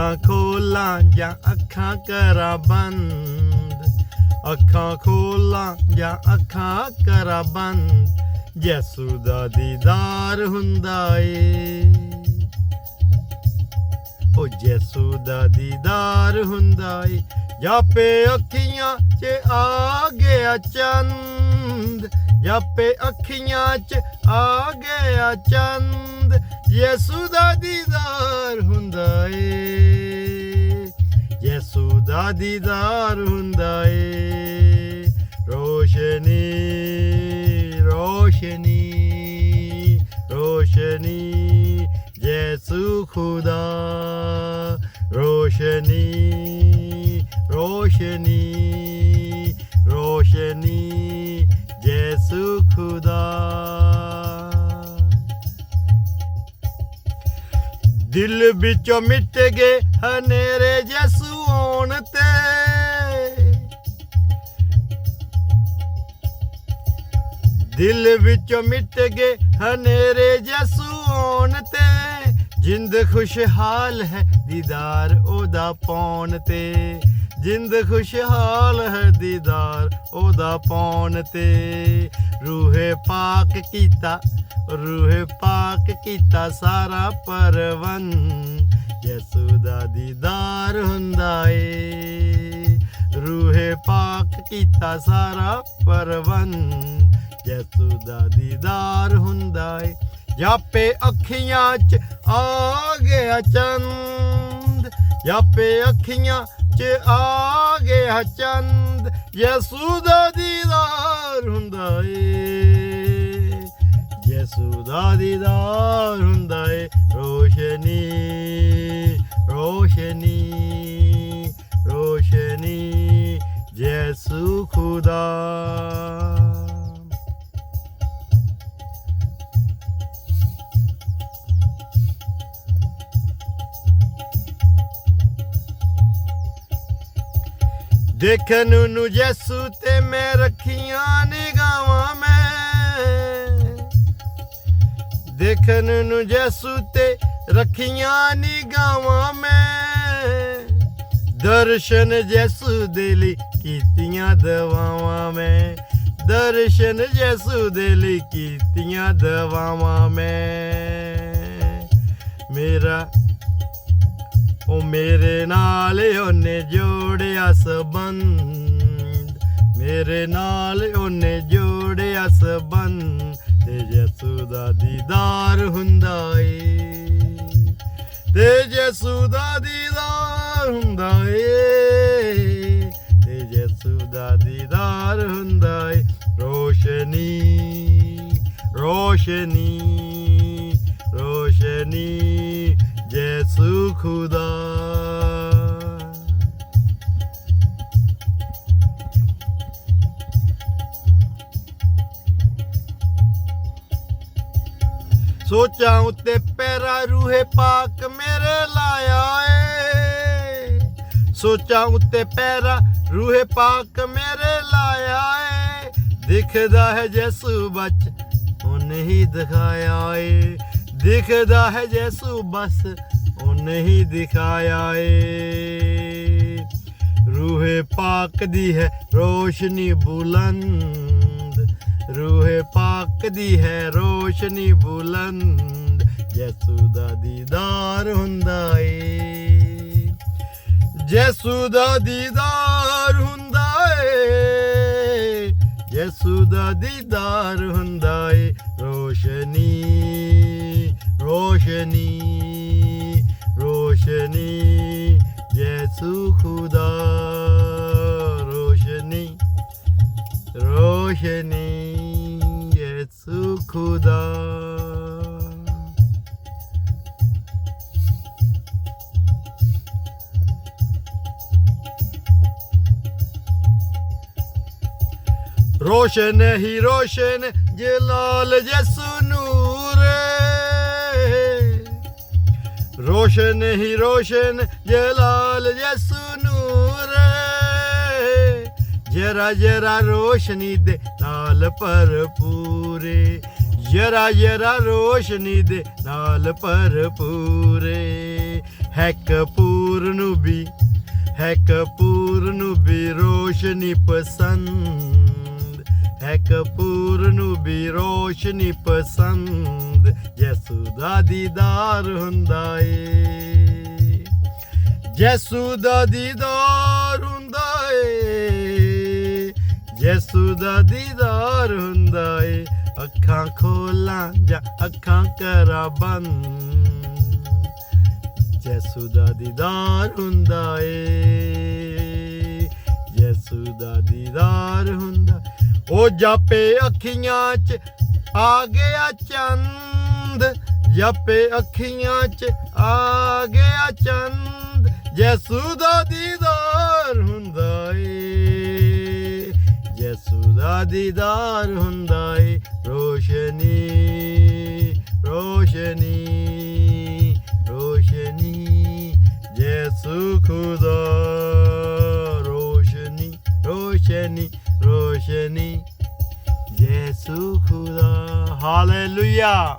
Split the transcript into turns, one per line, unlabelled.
ਅੱਖਾਂ ਖੋਲਾਂ ਜਾਂ ਅੱਖਾਂ ਕਰਾਂ ਬੰਦ। ਅੱਖਾਂ ਖੋਲਾਂ ਜਾਂ ਅੱਖਾਂ ਕਰਾਂ ਬੰਦ। ਯਿਸੂ ਦਾ ਦੀਦਾਰ ਹੁੰਦਾ ਏ। ਉਹ ਯਿਸੂ ਦਾ ਦੀਦਾਰ ਹੁੰਦਾ ਏ। ਜਾਪੇ ਅੱਖੀਆਂ 'ਚ ਆ ਗਿਆ ਚੰਦ। ਜਾਪੇ ਅੱਖੀਆਂ 'ਚ ਆ ਗਿਆ ਚੰਦ। ਯਿਸੂ ਦਾ ਦੀਦਾਰ ਹੁੰਦਾ ਏ ਯਿਸੂ ਦਾ ਦੀਦਾਰ ਹੁੰਦਾ ਏ ਰੋਸ਼ਨੀ ਰੋਸ਼ਨੀ ਰੋਸ਼ਨੀ ਯਿਸੂ ਖੁਦਾ ਰੋਸ਼ਨੀ ਰੋਸ਼ਨੀ ਦਿਲ ਵਿੱਚੋਂ ਮਿਟ ਗਏ ਹਨੇਰੇ ਯਿਸੂ ਆਉਣ ਤੇ। ਦਿਲ ਵਿੱਚੋਂ ਮਿਟ ਗਏ ਹਨੇਰੇ ਯਿਸੂ ਆਉਣ ਤੇ। ਜਿੰਦ ਖੁਸ਼ਹਾਲ ਹੈ ਦੀਦਾਰ ਉਹਦਾ ਪਾਉਣ ਤੇ। ਜਿੰਦ ਖੁਸ਼ਹਾਲ ਹੈ ਦੀਦਾਰ, ਉਹਦਾ ਪਾਉਣ ਤੇ। ਰੂਹੇ ਪਾਕ ਕੀਤਾ, ਰੂਹੇ ਪਾਕ ਕੀਤਾ ਸਾਰਾ ਪਰਵਨ। ਯਸੂ ਦਾ ਦੀਦਾਰ ਹੁੰਦਾ ਏ। ਰੂਹੇ ਪਾਕ ਕੀਤਾ ਸਾਰਾ ਪਰਵਨ। ਯਸੂ ਦਾ ਦੀਦਾਰ ਹੁੰਦਾ ਏ। ਜਾਪੇ ਅੱਖੀਆਂ 'ਚ ਆ ਗਿਆ ਚੰਦ। ਜਾਪੇ ਅੱਖੀਆਂ 'ਚ ਆ ਗਿਆ ਚੰਦ ਯਿਸੂ ਦਾ ਦੀਦਾਰ ਹੁੰਦਾ ਏ ਯਿਸੂ ਦਾ ਦੀਦਾਰ ਹੁੰਦਾ ਏ ਰੋਸ਼ਨੀ ਰੋਸ਼ਨੀ ਰੋਸ਼ਨੀ ਯਿਸੂ ਖੁਦਾ ਦੇਖਣ ਨੂੰ ਯਿਸੂ ਤੇ ਮੈਂ ਰੱਖੀਆਂ ਨਿਗਾਵਾਂ ਮੈਂ। ਦੇਖਣ ਨੂੰ ਯਿਸੂ ਤੇ ਰੱਖੀਆਂ ਨਿਗਾਵਾਂ ਮੈਂ। ਦਰਸ਼ਨ ਯਿਸੂ ਦੇ ਲਈ ਕੀਤੀਆਂ ਦਵਾਵਾਂ ਮੈਂ। ਦਰਸ਼ਨ ਯਿਸੂ ਦੇ ਲਈ ਕੀਤੀਆਂ ਦਵਾਵਾਂ ਮੈਂ। ਮੇਰਾ ਉਹ ਮੇਰੇ ਨਾਲ ਉਹਨੇ ਜੋੜਿਆ ਸਬੰਧ। ਮੇਰੇ ਨਾਲ ਉਹਨੇ ਜੋੜਿਆ ਸਬੰਧ। ਤੇ ਯਿਸੂ ਦਾ ਦੀਦਾਰ ਹੁੰਦਾ ਏ। ਤੇ ਯਿਸੂ ਦਾ ਦੀਦਾਰ ਹੁੰਦਾ ਏ। ਤੇ ਯਿਸੂ ਦਾ ਦੀਦਾਰ ਹੁੰਦਾ ਏ। ਰੋਸ਼ਨੀ ਰੋਸ਼ਨੀ ਰੋਸ਼ਨੀ। ਯਿਸੂ ਖੁਦਾ ਸੋਚਾਂ ਉੱਤੇ ਪੈਰਾ ਰੂਹੇ ਪਾਕ ਮੇਰੇ ਲਾਇਆ ਏ। ਸੋਚਾਂ ਉੱਤੇ ਪੈਰਾ ਰੂਹੇ ਪਾਕ ਮੇਰੇ ਲਾਇਆ ਏ। ਦਿਖਦਾ ਹੈ ਜੈਸੂ ਬਚ ਉਹਨੇ ਹੀ ਦਿਖਾਇਆ ਏ। ਦਿਖਦਾ ਹੈ ਜੈਸੂ ਬਸ ਉਹਨੇ ਹੀ ਦਿਖਾਇਆ ਏ। ਰੂਹੇ ਪਾਕ ਦੀ ਹੈ ਰੋਸ਼ਨੀ ਬੁਲੰਦ। ਰੂਹੇ ਪਾਕ ਦੀ ਹੈ ਰੋਸ਼ਨੀ ਬੁਲੰਦ ਯਿਸੂ ਦਾ ਦੀਦਾਰ ਹੁੰਦਾ ਏ। ਯਿਸੂ ਦਾ ਦੀਦਾਰ ਹੁੰਦਾ ਏ ਯਿਸੂ ਦਾ ਦੀਦਾਰ ਹੁੰਦਾ ਏ। ਰੋਸ਼ਨੀ ਰੋਸ਼ਨੀ ਰੋਸ਼ਨੀ ਯਿਸੂ ਖੁਦਾ, ਰੋਸ਼ਨੀ ਰੋਸ਼ਨੀ। खुदा रोशन ही रोशन जे लाल जसू नूर रोशन ही रोशन जे लाल जसू ਜਰਾ ਜਰਾ ਰੋਸ਼ਨੀ ਦੇ ਨਾਲ ਭਰਪੂਰੇ। ਜਰਾ ਜਰਾ ਰੋਸ਼ਨੀ ਦੇ ਨਾਲ ਭਰਪੂਰੇ। ਹੈ ਕਪੂਰ ਨੂੰ ਵੀ, ਹੈ ਕਪੂਰ ਨੂੰ ਵੀ ਰੋਸ਼ਨੀ ਪਸੰਦ। ਹੈ ਕਪੂਰ ਨੂੰ ਵੀ ਰੋਸ਼ਨੀ ਪਸੰਦ। ਯਿਸੂ ਦਾ ਦੀਦਾਰ ਹੁੰਦਾ ਏ। ਯਿਸੂ ਦਾ ਦੀਦਾਰ ਯਿਸੂ ਦਾ ਦੀਦਾਰ ਹੁੰਦਾ ਏ। ਅੱਖਾਂ ਖੋਲਾਂ ਜਾਂ ਅੱਖਾਂ ਕਰਾਂ ਬੰਦ। ਯਿਸੂ ਦਾ ਦੀਦਾਰ ਹੁੰਦਾ ਏ। ਯਿਸੂ ਦਾ ਦੀਦਾਰ ਹੁੰਦਾ। ਉਹ ਜਾਪੇ ਅੱਖੀਆਂ 'ਚ ਆ ਗਿਆ ਚੰਦ। ਜਾਪੇ ਅੱਖੀਆਂ 'ਚ ਆ ਗਿਆ ਚੰਦ। ਯਿਸੂ ਦਾ ਦੀਦਾਰ ਦੀਦਾਰ ਹੁੰਦਾ ਏ ਰੋਸ਼ਨੀ ਰੋਸ਼ਨੀ ਰੋਸ਼ਨੀ ਯਿਸੂ ਖੁਦਾ ਰੋਸ਼ਨੀ ਰੋਸ਼ਨੀ ਰੋਸ਼ਨੀ ਯਿਸੂ ਖੁਦਾ ਹਾਲੇਲੂਇਆ